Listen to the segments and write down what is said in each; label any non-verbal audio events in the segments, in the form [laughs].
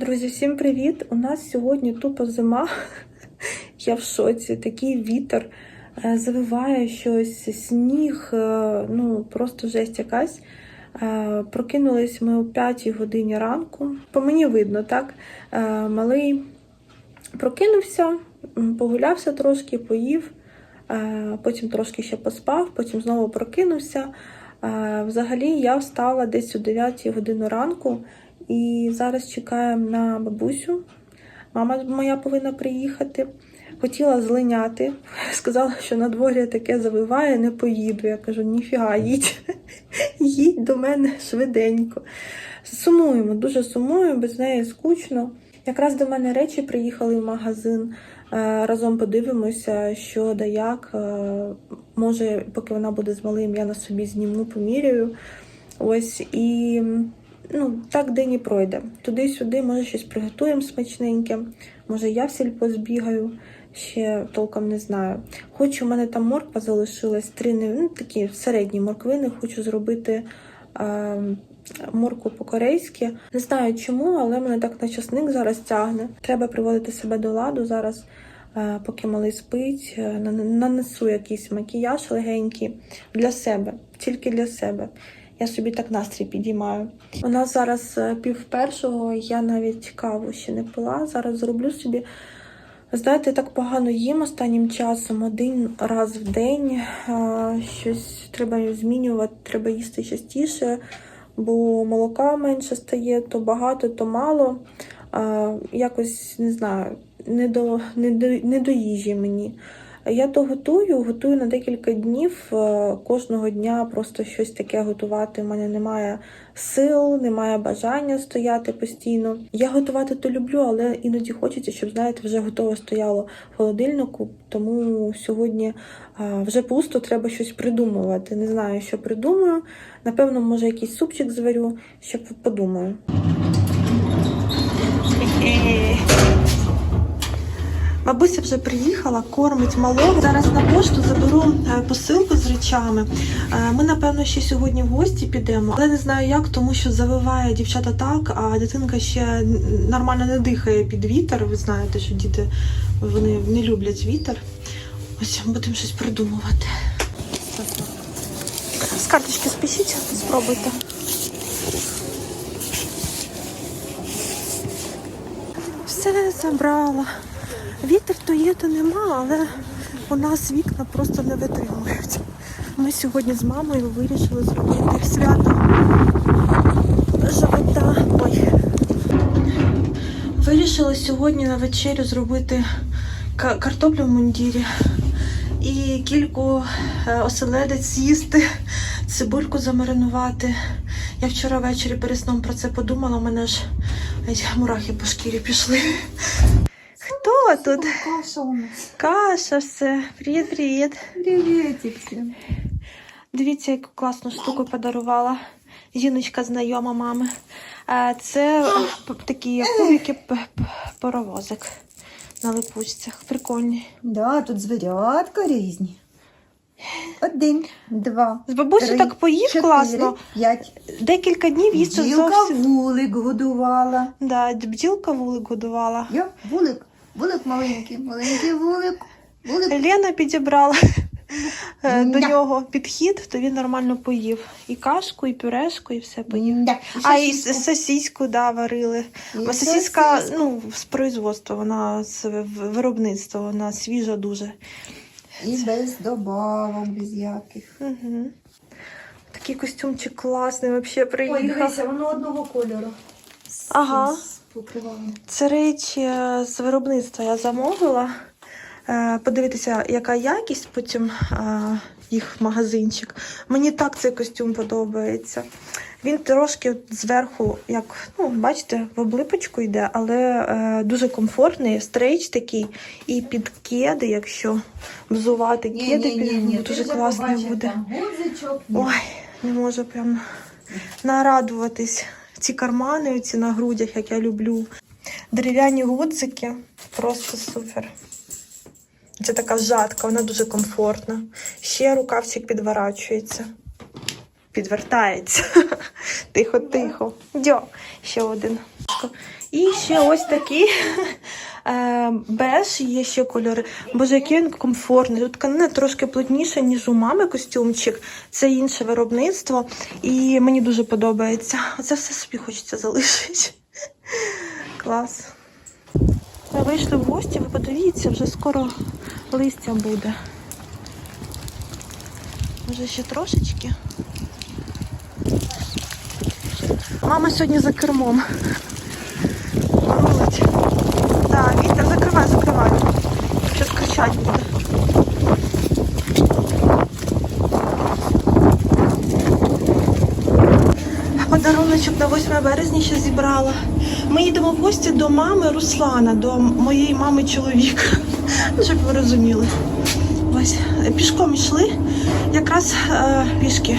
Друзі, всім привіт! У нас сьогодні тупо зима. [laughs] Я в шоці. Такий вітер е, завиває щось, сніг, е, ну просто жесть якась. Е, Прокинулись ми о 5 годині ранку. По мені видно, так? Малий прокинувся, погулявся трошки, поїв, потім трошки ще поспав, потім знову прокинувся. Взагалі я встала десь о 9 годину ранку і зараз чекаємо на бабусю. Мама моя повинна приїхати. Хотіла злиняти, [laughs] сказала, що на дворі таке завиває, не поїду. Я кажу, ніфіга, їдь, [laughs] їдь до мене швиденько. Сумуємо, дуже сумуємо, без неї скучно. Якраз до мене речі приїхали в магазин. Е, Разом подивимося, що да як. Е, Може, поки вона буде з малим, я на собі зніму, поміряю. Ось і ну, так день і пройде. Туди-сюди, може, щось приготуємо смачненьке. Може, я в сільпо збігаю, ще толком не знаю. Хочу, у мене там морква залишилась, три ну, такі середні морквини. Хочу зробити е, моркву по-корейськи. Не знаю чому, але мене так на часник зараз тягне. Треба приводити себе до ладу зараз. е, Поки малий спить, е, нанесу якийсь макіяж легенький для себе, тільки для себе. Я собі так настрій підіймаю. У нас зараз е, пів першого, я навіть каву ще не пила. Зараз зроблю собі. Знаєте, так погано їм останнім часом, один раз в день. Щось треба змінювати, треба їсти частіше, бо молока менше стає, то багато, то мало. Якось не знаю, не до, не до, не до їжі мені. Я то готую, готую на декілька днів. е, Кожного дня просто щось таке готувати. У мене немає сил, немає бажання стояти постійно. Я готувати то люблю, але іноді хочеться, щоб знаєте, вже готове стояло в холодильнику. Тому сьогодні е, вже пусто, треба щось придумувати. Не знаю, що придумаю. Напевно, може, якийсь супчик зварю, ще подумаю. Бабуся вже приїхала, кормить малого. Зараз на пошту заберу е, посилку з речами. Е, Ми, напевно, ще сьогодні в гості підемо, але не знаю як, тому що завиває дівчата так, а дитинка ще нормально не дихає під вітер. Ви знаєте, що діти вони не люблять вітер. Ось будемо щось придумувати. З карточки спишіть, спробуйте. Все забрала. Вітер то є, то нема, але у нас вікна просто не витримують. Ми сьогодні з мамою вирішили зробити свято живота. Ой. Вирішили сьогодні на вечерю зробити картоплю в мундірі і кільку е, оселедець з'їсти, цибульку замаринувати. Я вчора ввечері перед сном про це подумала, у мене ж мурахи по шкірі пішли. Хто тут? Каша у нас. Каша, все. Привіт, привіт. Всем. Дивіться, яку класну штуку подарувала. Жіночка знайома мами. Е, Це такі кубики паровозик на липучцях. Прикольні. Да, тут звірятка різні. Один, два. З бабусі так поїв чотири, класно. П'ять. Декілька днів їсти Бджілка вулик годувала. Да, бджілка вулик годувала. Йо, вулик. Вулик маленький, маленький вулик. Вулик. Лена підібрала е, до нього підхід, то він нормально поїв. І кашку, і пюрешку, і все поїв. Да. А і сосиску. сосиську, да, варили. Бо сосиска, ну, з производства, вона з виробництва, вона свіжа дуже. І без добавок, без яких. Угу. Такий костюмчик класний, взагалі приїхав. воно одного кольору. З- Ага. З. Це речі з виробництва я замовила. Е, Подивитися, яка якість потім е, їх магазинчик. Мені так цей костюм подобається. Він трошки зверху, як, ну, бачите, в облипочку йде, але е, дуже комфортний, стрейч такий. І під кеди, якщо взувати кеди, під- дуже класний буде. Гудзичок. Ой, не можу прям нарадуватись. Ці кармани, ці на грудях, як я люблю. Дерев'яні гудзики просто супер. Це така жатка, вона дуже комфортна. Ще рукавчик підворачується. підвертається. [laughs] Тихо, тихо. Дьо, ще один. І ще ось такий беж, є ще кольори. Боже, який він комфортний. Тут тканина трошки плотніша, ніж у мами костюмчик. Це інше виробництво. І мені дуже подобається. Оце все собі хочеться залишити. Клас. Ми вийшли в гості, ви подивіться, вже скоро листя буде. Може ще трошечки. Мама сьогодні за кермом. Молодь. Так, вітер, закривай, закривай. Щось кричать буде. Подаруночок на 8 березня ще зібрала. Ми їдемо в гості до мами Руслана, до моєї мами чоловіка. [laughs] Щоб ви розуміли. Ось пішком йшли, якраз е, пішки.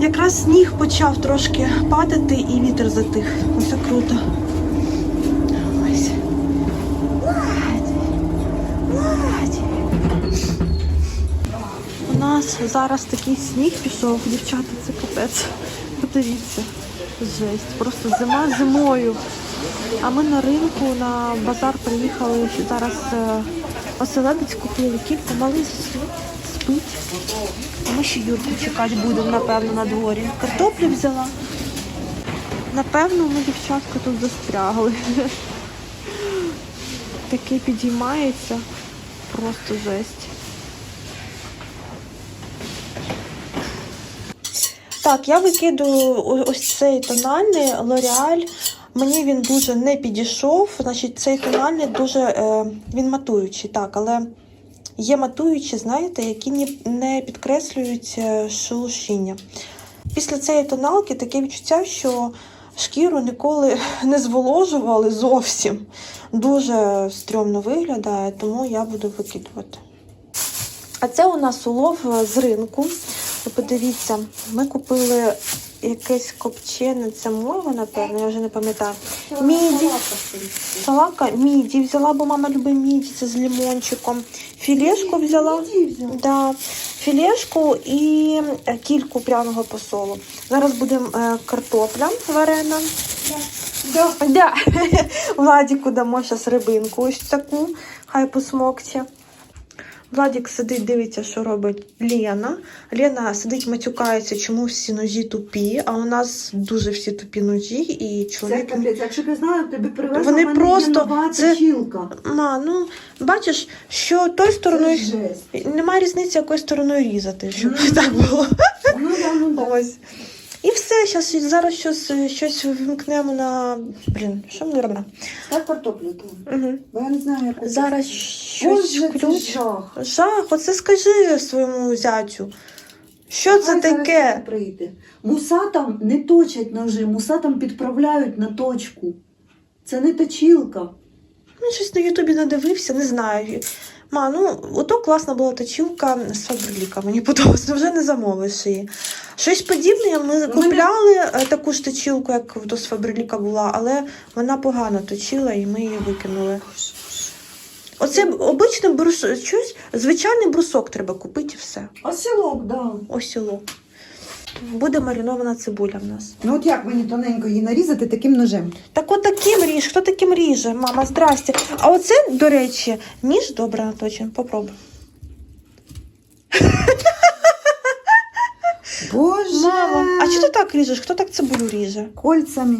Якраз сніг почав трошки падати і вітер затих. Оце круто. Ось. У нас зараз такий сніг пішов, дівчата, це капець. Подивіться. Жесть. Просто зима зимою. А ми на ринку на базар приїхали зараз е, оселедець купили. Кілька малий спить. А ми ще Юрку чекати будемо, напевно, на дворі. Картоплю взяла. Напевно, ми дівчатка тут застрягли. [laughs] Таке підіймається. Просто жесть. Так, я викидую ось цей тональний L'Oreal. Мені він дуже не підійшов. Значить, цей тональний дуже е, він матуючий, так, але є матуючі, знаєте, які не підкреслюють е, шелушіння. Після цієї тоналки таке відчуття, що шкіру ніколи [laughs] не зволожували зовсім. Дуже стрьомно виглядає, тому я буду викидувати. А це у нас улов з ринку. Подивіться, ми купили якесь копчене, це мова, напевно, я вже не пам'ятаю. Міді. Салака міді взяла, бо мама любить міді, це з лимончиком. Філешку взяла. Да. Філешку і е, кільку пряного посолу. Зараз буде е, картопля варена. Да. Да. [laughs] Владіку дамо зараз рибинку ось таку, хай посмокче. Владік сидить, дивиться, що робить Лена. Лена сидить, матюкається, чому всі ножі тупі, а у нас дуже всі тупі ножі, і Це чоловік. капець. Якщо б я знала, тобі привезла Вони мене просто- це-. Ма, ну бачиш, що той стороною немає різниці, якою стороною різати, щоб Ну, так було. Ну, да, ну, да. Ось. І все, щас, зараз щось, щось вимкнемо на. Блін, що ми робимо? Став картоплю там. Угу. Бо я не знаю, як Зараз щось Боже, це включ. жах. Жах, оце скажи своєму зятю. Що це Хай зараз таке? він Прийде. Мусатам не точать ножи, мусатам підправляють на точку. Це не точілка. Ну, щось на Ютубі надивився, не знаю. Ма, ну, ото класна була точілка з Фабриліка, мені подобалось, ну вже не замовиш її. Щось подібне, ми купляли е, таку ж точілку, як то з Фабриліка була, але вона погано точила і ми її викинули. Оце обичний брус... щось, звичайний брусок треба купити і все. Осілок, да. Ось село. Буде маринована цибуля в нас. Ну от як мені тоненько її нарізати таким ножем? Так от таким ріж, хто таким ріже? Мама, здрасте. А оце, до речі, ніж добре наточен. Попробуй. Боже! Мама, а чи ти так ріжеш? Хто так цибулю ріже? Кольцями.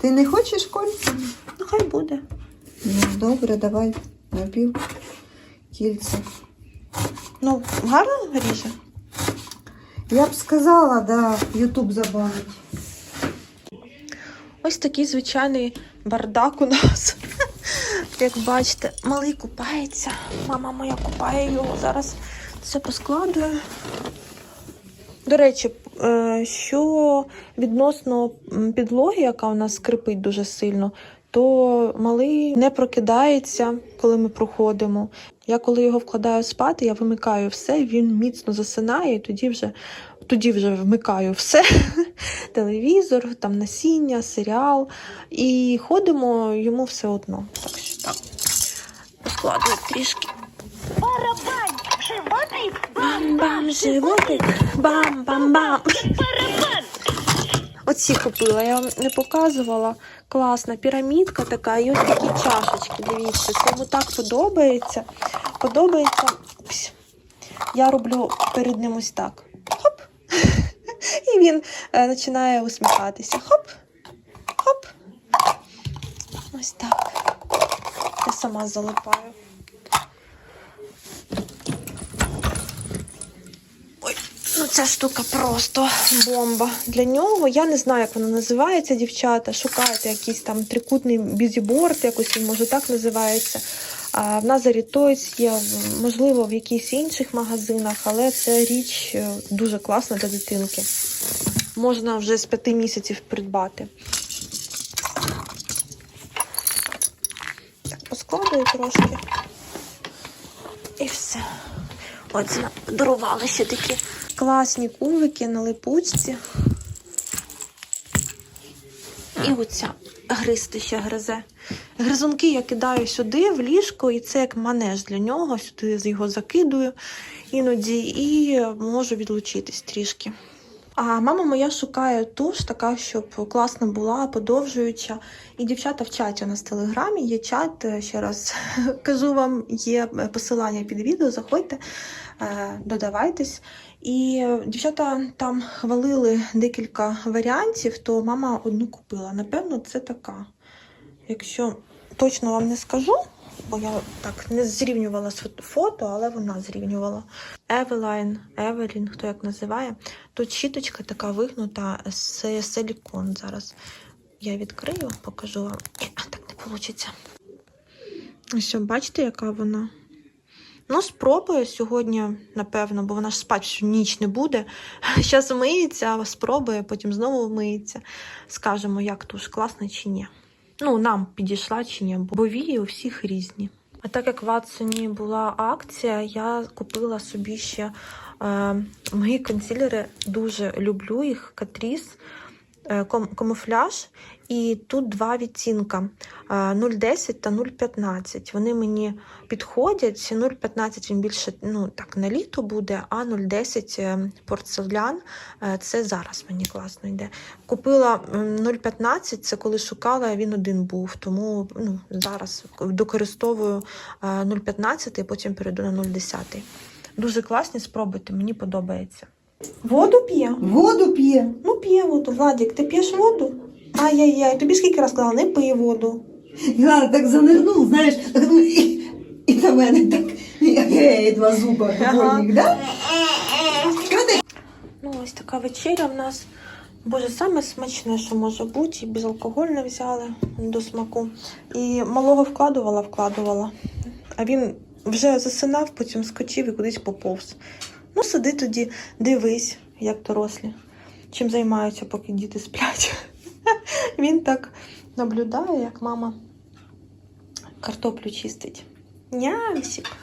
Ти не хочеш кольцями? Ну, хай буде. Ну, добре, давай напів кільця. Ну, гарно ріже. Я б сказала, да, Ютуб забанить. Ось такий звичайний бардак у нас. [laughs] Як бачите, малий купається. Мама моя купає його. Зараз все поскладую. До речі, е, що відносно підлоги, яка у нас скрипить дуже сильно, то малий не прокидається, коли ми проходимо. Я коли його вкладаю спати, я вимикаю все, він міцно засинає, і тоді вже, тоді вже вмикаю все. [laughs] Телевізор, там насіння, серіал. І ходимо йому все одно. Так що так. Поскладую трішки. Барабан, животний Бам-бам, животик, бам-бам-бам. Оці купила, я вам не показувала. Класна пірамідка така, і ось такі чашечки. Дивіться, це йому так подобається. Подобається. Я роблю перед ним ось так. Хоп. [laughs] І він е, починає усміхатися. Хоп. Хоп. Ось так. Я сама залипаю. Ой, ну ця штука просто бомба. Для нього я не знаю, як вона називається, дівчата. Шукайте якийсь там трикутний бізіборд, якось він може так називається. В Назарі Toys є, можливо, в якихось інших магазинах, але це річ е, дуже класна для дитинки. Можна вже з п'яти місяців придбати. Так, поскладую трошки. І все. От дарували ще такі класні кулики на липучці. І оця гристи ще гризе. Гризунки я кидаю сюди, в ліжко, і це як манеж для нього. Сюди його закидую іноді і можу відлучитись трішки. А мама моя шукає туш, така, щоб класна була, подовжуюча. І дівчата в чаті у нас в телеграмі є чат. е, Ще раз [laughs] кажу вам, є посилання під відео. Заходьте, е, додавайтесь. І дівчата там хвалили декілька варіантів, то мама одну купила. Напевно, це така. Якщо точно вам не скажу, бо я так не зрівнювала фото- але вона зрівнювала. Евелайн, Евелін, хто як називає. Тут щіточка така вигнута з силікон. Зараз я відкрию, покажу вам. А, Так не вийде. Ось, бачите, яка вона? Ну, спробую сьогодні, напевно, бо вона ж спать всю ніч не буде. [laughs] Зараз миється, спробує, потім знову миється. Скажемо, як туш класна чи ні. Ну, нам підійшла чи ні, бо вії у всіх різні. А так як в Ватсоні була акція, я купила собі ще е, мої консилери, дуже люблю їх, Катріс, е, кам- камуфляж. І тут два відтінка е, 0,10 та 0,15. Вони мені підходять. 0,15 він більше ну, так, на літо буде, а 0,10 е, порцелян е, це зараз мені класно йде. Купила 0,15, це коли шукала, він один був. Тому ну, зараз докористовую е, 0,15 і потім перейду на 0,10. Дуже класні, спробуйте, мені подобається. Воду п'є? Воду п'є. Ну, п'є воду. Владик, ти п'єш воду? Ай-яй-яй, тобі скільки раз сказала, не пий воду. Я так занирнув, знаєш, ну, і, і на мене так, гей, два зуба, Ага. ага. да? Ну, ось така вечеря в нас. Боже, саме смачне, що може бути, і безалкогольне взяли до смаку. І малого вкладувала, вкладувала. А він вже засинав, потім скочив і кудись поповз. Ну, сиди тоді, дивись, як дорослі. Чим займаються, поки діти сплять. [laughs] Він так наблюдає, як мама картоплю чистить. Нямсик.